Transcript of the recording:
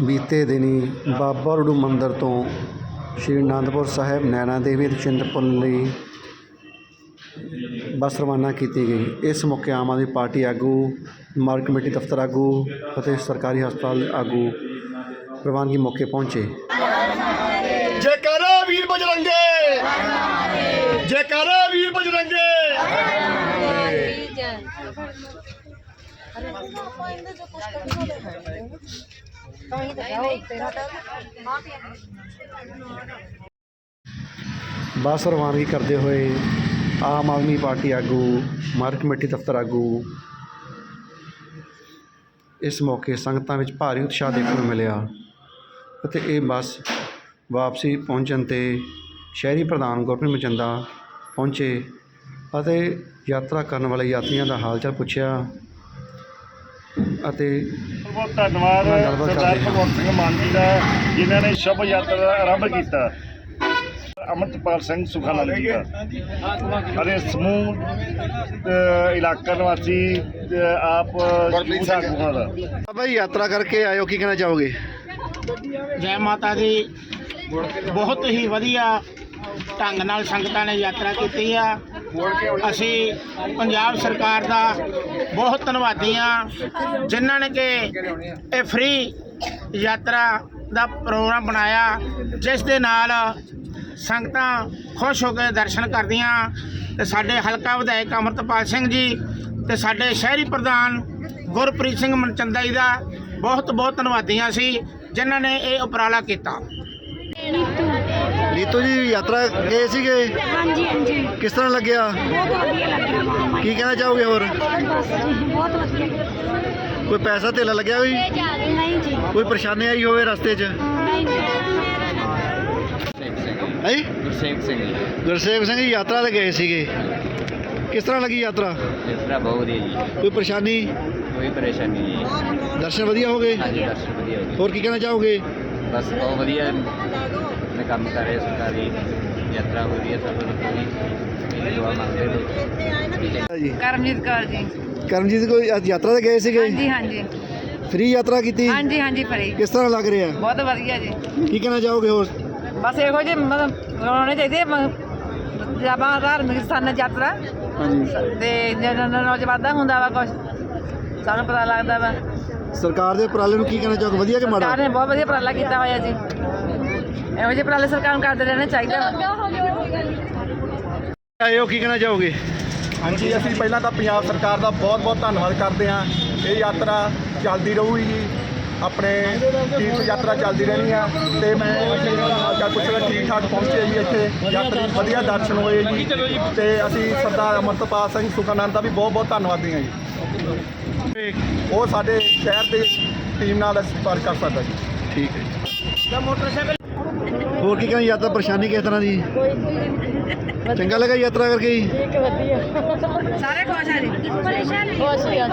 ਬੀਤੇ ਦਿਨੀ ਬਾਬਾ ਰੂੜੂ ਮੰਦਿਰ ਤੋਂ ਸ਼੍ਰੀ ਅਨੰਦਪੁਰ ਸਾਹਿਬ ਨੈਣਾ ਦੇਵੀ ਅਤੇ ਚਿੰਤਪੁਰਨੀ ਲਈ ਬੱਸ ਰਵਾਨਾ ਕੀਤੀ ਗਈ। ਇਸ ਮੌਕੇ ਆਮ ਆਦਮੀ ਪਾਰਟੀ ਆਗੂ ਮਾਰਕ ਕਮੇਟੀ ਦਫ਼ਤਰ ਆਗੂ ਅਤੇ ਸਰਕਾਰੀ ਹਸਪਤਾਲ ਆਗੂ ਪ੍ਰਵਾਨਗੀ ਮੌਕੇ ਪਹੁੰਚੇ। ਜੈਕਾਰਾ ਵੀਰ ਬਜਰੰਗੇ! ਜੈਕਾਰਾ ਵੀਰ ਬਜਰੰਗੇ! ਬੱਸ ਰਵਾਨਗੀ ਕਰਦੇ ਹੋਏ ਆਮ ਆਦਮੀ ਪਾਰਟੀ ਆਗੂ ਮਾਰਕ ਕਮੇਟੀ ਦਫ਼ਤਰ ਆਗੂ ਇਸ ਮੌਕੇ ਸੰਗਤਾਂ ਵਿੱਚ ਭਾਰੀ ਉਤਸ਼ਾਹ ਦੇਖਣ ਨੂੰ ਮਿਲਿਆ ਅਤੇ ਇਹ ਬੱਸ ਵਾਪਸੀ ਪਹੁੰਚਣ ਤੇ ਸ਼ਹਿਰੀ ਪ੍ਰਧਾਨ ਗੁਰਪ੍ਰੀਤ ਮਚੰਦਾ ਪਹੁੰਚੇ ਅਤੇ ਯਾਤਰਾ ਕਰਨ ਵਾਲੇ ਯਾਤਰੀਆਂ ਦਾ ਹਾਲ ਚਾਲ ਪੁੱਛਿਆ। ਅਤੇ ਬਹੁਤ ਧੰਨਵਾਦ ਸਰਦਾਰ। ਭਗਵੰਤ ਸਿੰਘ ਮਾਨ ਜੀ ਦਾ ਜਿਨ੍ਹਾਂ ਨੇ ਸ਼ੁਭ ਯਾਤਰਾ ਦਾ ਆਰੰਭ ਕੀਤਾ। ਅਮਰਤਪਾਲ ਸਿੰਘ ਸੁਖਾਨੰਦ ਜੀ ਦਾ। ਅਤੇ ਸਮੂਹ ਇਲਾਕਾ ਨਿਵਾਸੀ ਆਪ ਸਮੂਹ ਦਾ ਬਾਬਾ ਯਾਤਰਾ ਕਰਕੇ ਆਇਓ ਕੀ ਕਹਿਣਾ ਚਾਹੋਗੇ? ਜੈ ਮਾਤਾ ਦੀ। ਬਹੁਤ ਹੀ ਵਧੀਆ ਢੰਗ ਨਾਲ ਸੰਗਤਾਂ ਨੇ ਯਾਤਰਾ ਕੀਤੀ ਆ। ਅਸੀਂ ਪੰਜਾਬ ਸਰਕਾਰ ਦਾ ਬਹੁਤ ਧੰਨਵਾਦੀ ਆ ਜਿਨ੍ਹਾਂ ਨੇ ਕਿ ਇਹ ਫ੍ਰੀ ਯਾਤਰਾ ਦਾ ਪ੍ਰੋਗਰਾਮ ਬਣਾਇਆ, ਜਿਸ ਦੇ ਨਾਲ ਸੰਗਤਾਂ ਖੁਸ਼ ਹੋ ਕੇ ਦਰਸ਼ਨ ਕਰਦੀਆਂ। ਤੇ ਸਾਡੇ ਹਲਕਾ ਵਿਧਾਇਕ ਅਮਰਤਪਾਲ ਸਿੰਘ ਜੀ ਤੇ ਸਾਡੇ ਸ਼ਹਿਰੀ ਪ੍ਰਧਾਨ ਗੁਰਪ੍ਰੀਤ ਸਿੰਘ ਮਨਚੰਦਾ ਜੀ ਦਾ ਬਹੁਤ ਬਹੁਤ ਧੰਨਵਾਦੀਆਂ ਸੀ, ਜਿਨ੍ਹਾਂ ਨੇ ਇਹ ਉਪਰਾਲਾ ਕੀਤਾ। ਨੀਤੂ ਜੀ ਯਾਤਰਾ ਗਏ ਸੀਗੇ ਹਾਂਜੀ ਹਾਂਜੀ ਕਿਸ ਤਰ੍ਹਾਂ ਲੱਗਿਆ ਬਹੁਤ ਵਧੀਆ ਲੱਗਿਆ ਮਾਮਾ ਕੀ ਕਹਿਣਾ ਚਾਹੋਗੇ ਹੋਰ ਬਸ ਜੀ ਬਹੁਤ ਵਧੀਆ ਕੋਈ ਪੈਸਾ ਧੇਲਾ ਲੱਗਿਆ ਕੋਈ ਨਹੀਂ ਜੀ ਕੋਈ ਪਰੇਸ਼ਾਨੀ ਆਈ ਹੋਵੇ ਰਸਤੇ 'ਚ ਨਹੀਂ ਜੀ ਹੈ ਗੁਰਸੇਵ ਸਿੰਘ ਜੀ ਗੁਰਸੇਵ ਸਿੰਘ ਜੀ ਯਾਤਰਾ ਤੇ ਗਏ ਸੀਗੇ ਕਿਸ ਤਰ੍ਹਾਂ ਲੱਗੀ ਯਾਤਰਾ ਯਾਤਰਾ ਬਹੁਤ ਵਧੀਆ ਜੀ ਕੋਈ ਪਰੇਸ਼ਾਨੀ ਕੋਈ ਪਰੇਸ਼ਾਨੀ ਨਹੀਂ ਜੀ ਦਰਸ਼ਨ ਵਧੀਆ ਹੋ ਗਏ ਹਾਂਜੀ ਦਰਸ਼ਨ ਵਧੀਆ ਹੋ ਹੋਰ ਕੀ ਕਹਿਣਾ ਚਾਹੋਗੇ ਗਏ ਬਸ ਬਹੁਤ ਵਧੀਆ ਮੈਂ ਕੰਮ ਕਰ ਰਿਹਾ ਸਰਕਾਰੀ ਯਾਤਰਾ ਵਧੀਆ ਸਫਲ ਹੋਈ ਦੁਆ ਮੰਗਦੇ ਨੇ ਜੀ। ਕਰਮਜੀਤ ਕੌਰ ਜੀ। ਕਰਮਜੀਤ ਕੋਈ ਯਾਤਰਾ ਤੇ ਗਏ ਸੀਗੇ? ਹਾਂਜੀ ਹਾਂਜੀ। ਫ੍ਰੀ ਯਾਤਰਾ ਕੀਤੀ? ਹਾਂਜੀ ਹਾਂਜੀ ਫਰੀ ਕਿਸ ਤਰ੍ਹਾਂ ਲੱਗ ਰਿਹਾ? ਬਹੁਤ ਵਧੀਆ ਜੀ। ਕੀ ਕਹਿਣਾ ਚਾਹੋਗੇ ਹੋਰ? ਬਸ ਇਹੋ ਜਿਹੇ ਮਤਲਬ ਹੋਣੇ ਚਾਹੀਦੇ ਜਾਬਾਂ ਧਾਰਮਿਕ ਸਥਾਨ ਯਾਤਰਾ। ਹਾਂਜੀ। ਤੇ ਜਦੋਂ ਨੌਜਵਾਨਾਂ ਹੁੰਦਾ ਵਾ ਕੁਝ ਸਾਨੂੰ ਪਤਾ ਲੱਗਦਾ ਵਾ। ਸਰਕਾਰ ਦੇ ਉਪਰਾਲੇ ਨੂੰ ਕੀ ਕਹਿਣਾ ਚਾਹੋਗੇ? ਵਧੀਆ ਕਿ ਮਾੜਾ? ਸਰਕਾਰ ਨੇ ਬਹੁਤ ਵਧੀਆ ਉਪਰਾਲਾ ਕੀਤਾ ਹੋਇਆ ਜੀ। ਇਹੋ ਜਿਹੇ ਉਪਰਾਲੇ ਸਰਕਾਰ ਨੂੰ ਕਰਦੇ ਰਹਿਣਾ ਚਾਹੀਦਾ ਵਾ ਆਇਓ ਕੀ ਕਹਿਣਾ ਚਾਹੋਗੇ? ਹਾਂਜੀ ਅਸੀਂ ਪਹਿਲਾਂ ਤਾਂ ਪੰਜਾਬ ਸਰਕਾਰ ਦਾ ਬਹੁਤ ਬਹੁਤ ਧੰਨਵਾਦ ਕਰਦੇ ਹਾਂ। ਇਹ ਯਾਤਰਾ ਚੱਲਦੀ ਰਹੂਗੀ ਜੀ। ਆਪਣੇ ਤੀਰਥ ਯਾਤਰਾ ਚੱਲਦੀ ਰਹਿਣੀ ਆ ਤੇ ਮੈਂ ਅੱਗਾ ਕੁਛ ਠੀਕ ਠਾਕ ਪਹੁੰਚੇ ਜੀ ਇੱਥੇ। ਯਾਤਰੀ ਵਧੀਆ ਦਰਸ਼ਨ ਹੋਏ ਜੀ। ਤੇ ਅਸੀਂ ਸਰਦਾਰ ਅਮਰਤਪਾਲ ਸਿੰਘ ਸੁਖਾਨੰਦ ਦਾ ਵੀ ਬਹੁਤ ਬਹੁਤ ਧੰਨਵਾਦੀ ਹਾਂ ਜੀ। ਉਹ ਸਾਡੇ ਸ਼ਹਿਰ ਦੇ ਟੀਮ ਨਾਲ ਸੰਪਰਕ ਕਰ ਸਕਦਾ ਜੀ। ਠੀਕ ਹੈ ਜੀ। ਮੋਟਰਸਾਈਕਲ ਹੋਰ ਕੀ ਕਹਿੰਦੇ ਯਾਤਰਾ ਪਰੇਸ਼ਾਨੀ ਕਿਸ ਤਰ੍ਹਾਂ ਦੀ? ਚੰਗਾ ਲੱਗਾ ਯਾਤਰਾ ਕਰਕੇ ਜੀ? ਠੀਕ ਵਧੀਆ। ਸਾਰੇ ਖੁਸ਼ ਆ ਜੀ। ਖੁਸ਼ ਹੋਇਆ